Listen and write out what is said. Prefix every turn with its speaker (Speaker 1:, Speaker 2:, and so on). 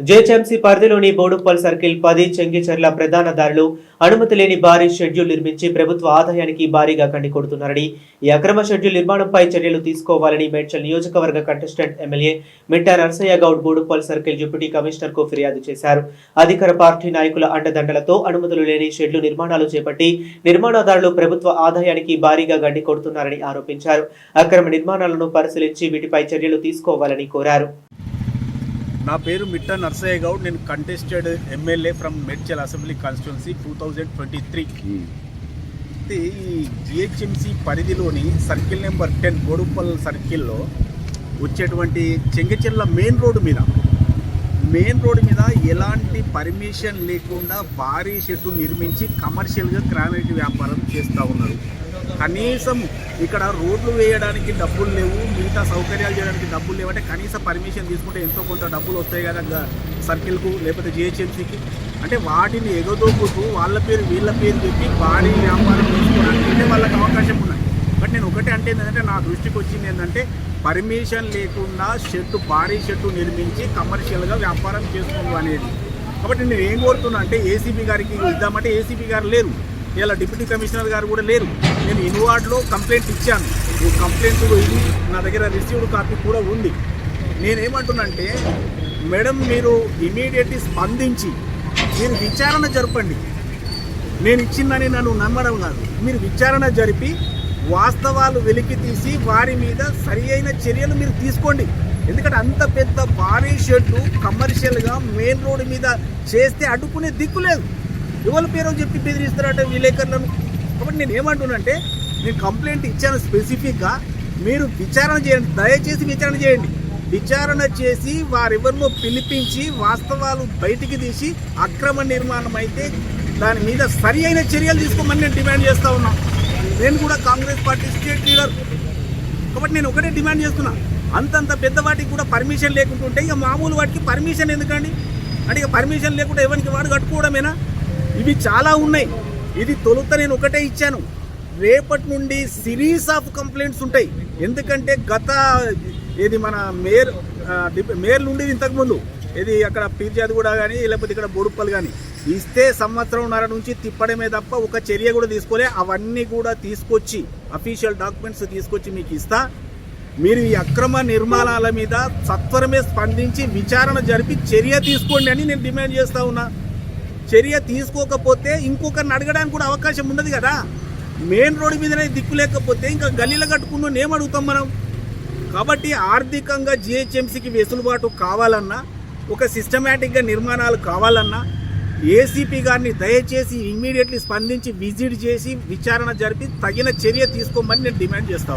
Speaker 1: GHMC పరిధిలోని Boduppal circle పది చెంగిచెర్ల ప్రధాన దారులు అనుమతి లేని భారీ షెడ్యూల్ నిర్మించి ప్రభుత్వ ఆదాయానికి భారీగా కండి కొడుతున్నారని ఈ అక్రమ షెడ్యూల్ నిర్మాణంపై చర్యలు తీసుకోవాలని మేడ్చల్ నియోజకవర్గ contestant MLA Mitta Narsaiah Goud Boduppal circle deputy కమిషనర్కు ఫిర్యాదు చేశారు. అధికార పార్టీ నాయకుల అండదండలతో అనుమతులు లేని షెడ్లు నిర్మాణాలు చేపట్టి నిర్మాణదారులు ప్రభుత్వ ఆదాయానికి భారీగా గండి కొడుతున్నారని ఆరోపించారు. అక్రమ నిర్మాణాలను పరిశీలించి వీటిపై చర్యలు తీసుకోవాలని కోరారు.
Speaker 2: నా పేరు మిట్ట నర్సయ్య గౌడ్. నేను contested MLA from Medchal assembly constituency two thousand twenty three అయితే ఈ జిహెచ్ఎంసీ పరిధిలోని సర్కిల్ నెంబర్ టెన్ బోడుప్పల్ సర్కిల్లో వచ్చేటువంటి చెంగచెర్ల మెయిన్ రోడ్డు మీద మెయిన్ రోడ్డు మీద ఎలాంటి పర్మిషన్ లేకుండా భారీ షెడ్డు నిర్మించి కమర్షియల్గా గ్రానైట్ వ్యాపారం చేస్తూ ఉన్నారు. కనీసం ఇక్కడ రోడ్లు వేయడానికి డబ్బులు లేవు మిగతా సౌకర్యాలు చేయడానికి డబ్బులు లేవంటే కనీస పర్మిషన్ తీసుకుంటే ఎంతో కొంత డబ్బులు వస్తాయి కదా సర్కిల్కు లేకపోతే జిహెచ్ఎంసీకి అంటే వాటిని ఎగదోపుతూ వాళ్ళ పేరు వీళ్ళ పేరు చెప్పి భారీ వ్యాపారం చేసుకోవడానికి అంటే వాళ్ళకి అవకాశం ఉన్నాయి బట్ నేను ఒకటే అంటే ఏంటంటే నా దృష్టికి వచ్చింది ఏంటంటే పర్మిషన్ లేకుండా షెడ్ భారీ షెడ్ నిర్మించి కమర్షియల్గా వ్యాపారం చేసుకోవడం అనేది. కాబట్టి నేను ఏం కోరుతున్నా అంటే ఏసీబీ గారికి ఇద్దామంటే ఏసీబీ గారు లేరు. ఇలా డిప్యూటీ కమిషనర్ గారు కూడా లేరు. నేను ఇన్వార్డ్లో కంప్లైంట్ ఇచ్చాను. కంప్లైంట్ ఇది నా దగ్గర రిసీవ్డ్ కాపీ కూడా ఉంది. నేనేమంటున్నంటే మేడం మీరు ఇమీడియట్లీ స్పందించి మీరు విచారణ జరపండి. నేను ఇచ్చిందని నన్ను నమ్మడం కాదు. మీరు విచారణ జరిపి వాస్తవాలు వెలికి తీసి వారి మీద సరి అయిన చర్యలు మీరు తీసుకోండి. ఎందుకంటే అంత పెద్ద భారీ షెడ్లు కమర్షియల్గా మెయిన్ రోడ్డు మీద చేస్తే అడ్డుకునే దిక్కు లేదు. ఎవరి పేరు చెప్పి బెదిరిస్తారంటే విలేకరులను కాబట్టి నేను ఏమంటున్నానంటే నేను కంప్లైంట్ ఇచ్చాను స్పెసిఫిక్గా మీరు విచారణ చేయండి. దయచేసి విచారణ చేయండి. విచారణ చేసి వారెవరినో పిలిపించి వాస్తవాలు బయటికి తీసి అక్రమ నిర్మాణం అయితే దాని మీద సరి అయిన చర్యలు తీసుకోమని నేను డిమాండ్ చేస్తా ఉన్నా. నేను కూడా కాంగ్రెస్ పార్టీ స్టేట్ లీడర్. కాబట్టి నేను ఒకటే డిమాండ్ చేస్తున్నా. అంతంత పెద్ద వాటికి కూడా పర్మిషన్ లేకుంటుంటే ఇక మామూలు వాటికి పర్మిషన్ ఎందుకండి? అంటే ఇక పర్మిషన్ లేకుండా ఎవరికి వాడు కట్టుకోవడమేనా? ఇవి చాలా ఉన్నాయి. ఇది తొలుత నేను ఒకటే ఇచ్చాను. రేపటి నుండి సిరీస్ ఆఫ్ కంప్లైంట్స్ ఉంటాయి. ఎందుకంటే గత ఇది మన మేర్ మేర్లు ఉండేది ఇంతకుముందు. ఇది అక్కడ పీర్జాది కూడా కానీ లేకపోతే ఇక్కడ బొడుప్పలు కానీ ఇస్తే సంవత్సరంన్నర నుంచి తిప్పడమే తప్ప ఒక చర్య కూడా తీసుకోలే. అవన్నీ కూడా తీసుకొచ్చి అఫీషియల్ డాక్యుమెంట్స్ తీసుకొచ్చి మీకు ఇస్తా. మీరు ఈ అక్రమ నిర్మాణాల మీద సత్వరమే స్పందించి విచారణ జరిపి చర్య తీసుకోండి అని నేను డిమాండ్ చేస్తా ఉన్నా. చర్య తీసుకోకపోతే ఇంకొకరిని అడగడానికి కూడా అవకాశం ఉండదు కదా. మెయిన్ రోడ్డు మీదనే దిక్కు లేకపోతే ఇంకా గల్లీలో కట్టుకున్న ఏం అడుగుతాం మనం? కాబట్టి ఆర్థికంగా జిహెచ్ఎంసీకి వెసులుబాటు కావాలన్నా ఒక సిస్టమేటిక్గా నిర్మాణాలు కావాలన్నా ఏసీపీ గారిని దయచేసి ఇమ్మీడియట్లీ స్పందించి విజిట్ చేసి విచారణ జరిపి తగిన చర్య తీసుకోమని నేను డిమాండ్ చేస్తా